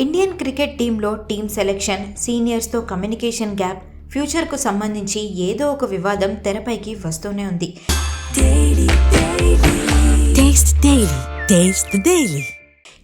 Indian cricket టీంలో team selection సీనియర్స్తో communication gap ఫ్యూచర్కు సంబంధించి ఏదో ఒక వివాదం తెరపైకి వస్తూనే ఉంది.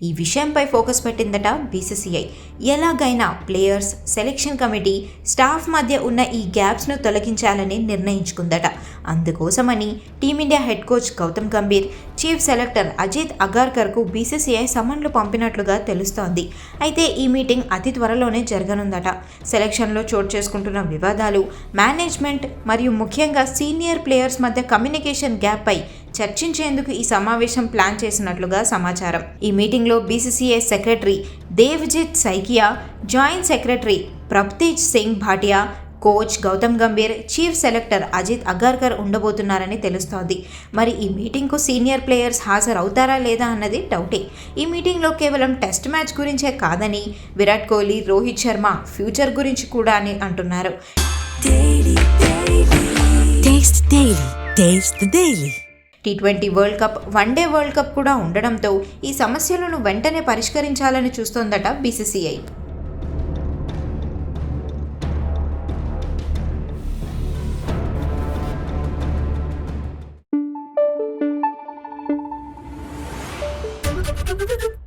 ఈ విషయంపై ఫోకస్ పెట్టిందట బీసీసీఐ. ఎలాగైనా ప్లేయర్స్ సెలెక్షన్ కమిటీ స్టాఫ్ మధ్య ఉన్న ఈ గ్యాప్స్ను తొలగించాలని నిర్ణయించుకుందట. అందుకోసమని team India head coach Gautam Gambhir chief selector Ajit అగార్కర్కు BCCI సమన్లు పంపినట్లుగా తెలుస్తోంది. అయితే ఈ మీటింగ్ అతి త్వరలోనే జరగనుందట. సెలక్షన్లో చోటు చేసుకుంటున్న వివాదాలు మేనేజ్మెంట్ మరియు ముఖ్యంగా సీనియర్ ప్లేయర్స్ మధ్య కమ్యూనికేషన్ గ్యాప్పై చర్చించేందుకు ఈ సమావేశం ప్లాన్ చేసినట్లుగా సమాచారం. ఈ మీటింగ్లో BCCI secretary Devajit Saikia joint secretary Prabhtej Singh Bhatia coach Gautam Gambhir chief selector Ajit Agarkar ఉండబోతున్నారని తెలుస్తోంది. మరి ఈ మీటింగ్కు సీనియర్ ప్లేయర్స్ హాజరవుతారా లేదా అన్నది డౌటే. ఈ మీటింగ్లో కేవలం టెస్ట్ మ్యాచ్ గురించే కాదని విరాట్ కోహ్లీ రోహిత్ శర్మ ఫ్యూచర్ గురించి కూడా అని అంటున్నారు. T twenty world cup one day world cup కూడా ఉండడంతో ఈ సమస్యలను వెంటనే పరిష్కరించాలని చూస్తోందట బీసీసీఐ. どどど。